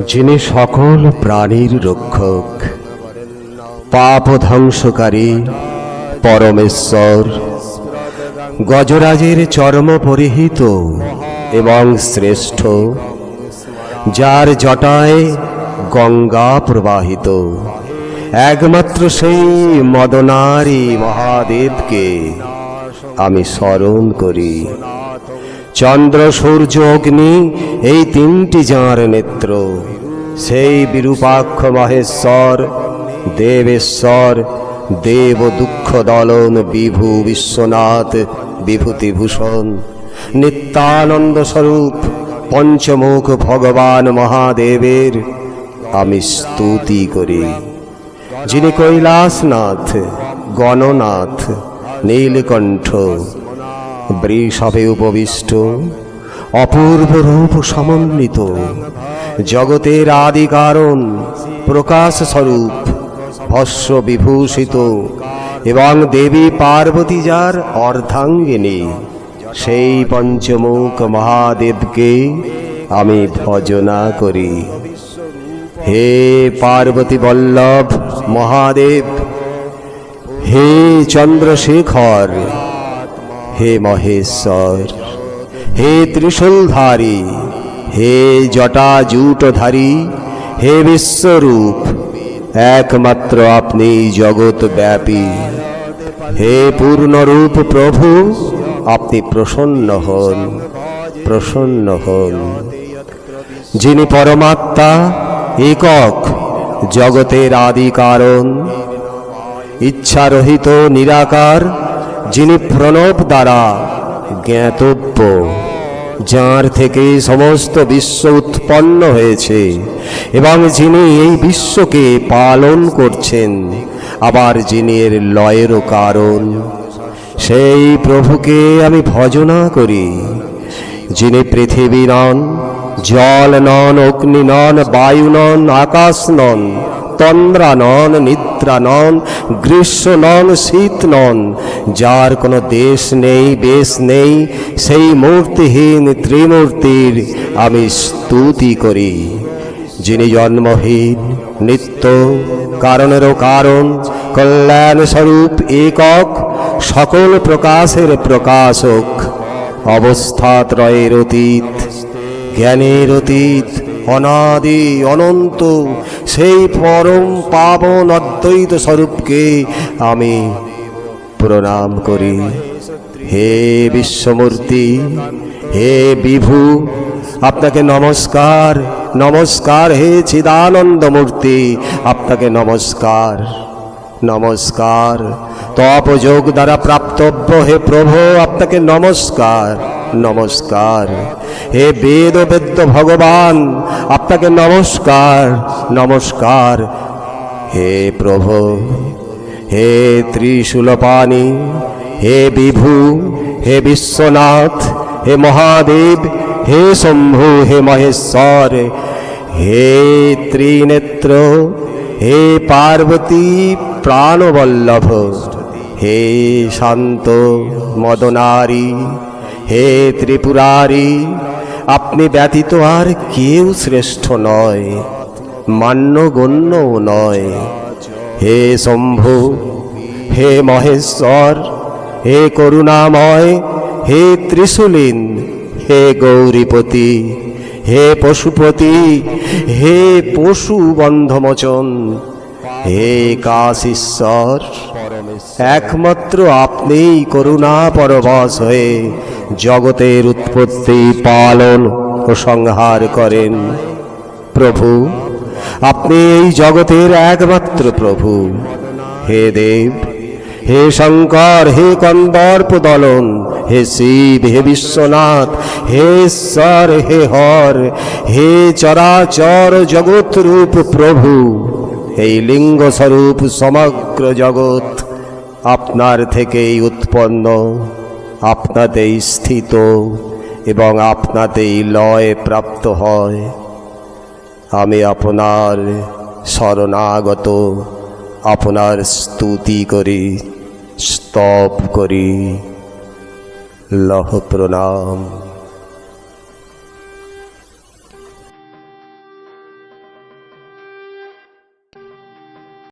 যিনি সকল প্রাণীর রক্ষক, পাপ ধ্বংসকারী, পরমেশ্বর, গজরাজের চরম পরিহিত এবং শ্রেষ্ঠ, যার জটায় গঙ্গা প্রবাহিত। একমাত্র সেই মদনারী মহাদেবকে আমি স্মরণ করি। চন্দ্র, সূর্য, অগ্নি, এই তিনটি যাঁর নেত্র, সেই বিরূপাক্ষ মহেশ্বর, দেবেশ্বর দেব দুঃখ দলন বিভু বিশ্বনাথ, বিভূতিভূষণ। নিত্যানন্দ স্বরূপ, পঞ্চমুখ ভগবান মহাদেবের, আমি স্তুতি করি। যিনি কৈলাসনাথ, গণনাথ, নীলকণ্ঠ বৃষভে উপবিষ্ট, অপূর্ব রূপ সমন্বিত, জগতের আদি কারণ প্রকাশ স্বরূপ ভস্য বিভূষিত এবং দেবী পার্বতী যার অর্ধাঙ্গিনী, সেই পঞ্চমুখ মহাদেবকে আমি ভজনা করি। হে পার্বতী বল্লভ মহাদেব, হে চন্দ্রশেখর হে মহেশ্বর, হে ত্রিশূলধারী, হে জটা জুটধারী হে বিশ্বরূপ, একমাত্র আপনি জগৎ ব্যাপী হে পূর্ণরূপ প্রভু, আপনি প্রসন্ন হন প্রসন্ন হন। যিনি পরমাত্মা, একক, জগতের আদি কারণ, ইচ্ছারহিত নিরাকার যিনি প্রণব দ্বারা জ্ঞাতব্য, যার থেকে সমস্ত বিশ্ব উৎপন্ন হয়েছে, এবং যিনি এই বিশ্বকে পালন করছেন, আবার যিনি এর লয়েরও কারণ, সেই প্রভুকে আমি ভজনা করি। যিনি পৃথিবী নন, জল নন, অগ্নি নন, বায়ু নন, আকাশ নন তন্দ্রা নন নিদ্রা নন গ্রীষ্ম নন শীত নন যার কোনো দেশ নেই, বেশ নেই, সেই মূর্তিহীন ত্রিমূর্তির আমি স্তুতি করি। যিনি জন্মহীন, নিত্য, কারণেরও কারণ কল্যাণ স্বরূপ একক, সকল প্রকাশের প্রকাশক অবস্থাত্রয়ের অতীত, জ্ঞানের অতীত, অনাদি, অনন্ত সেই পরম পাবন অদ্বৈত স্বরূপকে আমি প্রণাম করি। হে বিশ্বমূর্তি, হে বিভু, আপনাকে নমস্কার নমস্কার হে চিদানন্দ মূর্তি আপনাকে নমস্কার নমস্কার। তপযোগ দ্বারা প্রাপ্তব্য হে প্রভু, আপনাকে নমস্কার। নমস্কার। হে বেদ বেদ্য ভগবান, আপনাকে নমস্কার নমস্কার। হে প্রভু, হে ত্রিশূলপাণি, হে বিভু, হে বিশ্বনাথ, হে মহাদেব, হে শম্ভু, হে মহেশ্বর। হে ত্রিনেত্র, হে পার্বতী প্রাণবল্লভ। হে শান্ত মদনারী হে ত্রিপুরারি, আপনি ব্যতীত আর কেউ শ্রেষ্ঠ নয় মান্যগণ্যও নয়। হে শম্ভু, হে মহেশ্বর, হে করুণাময়, হে ত্রিশূলিন, হে গৌরীপতি, হে পশুপতি, হে পশু বন্ধমোচন হে কাশীশ্বর, একমাত্র আপনিই করুণা পরবশ হয়ে জগতের উৎপত্তি পালন ও সংহার করেন। প্রভু, আপনি এই জগতের একমাত্র প্রভু। হে দেব, হে শঙ্কর, হে কন্দর্প দলন, হে শিব, হে বিশ্বনাথ, হে ঈশ্বর, হে হর, হে চরাচর জগৎ রূপ প্রভু। এই লিঙ্গ স্বরূপ সমগ্র জগৎ আপনার থেকেই উৎপন্ন। আপনাতেই স্থিত এবং আপনাতেই লয় প্রাপ্ত হয়। আমি আপনার শরণাগত, আপনার স্তুতি করি, স্তব করি। লহ প্রণাম।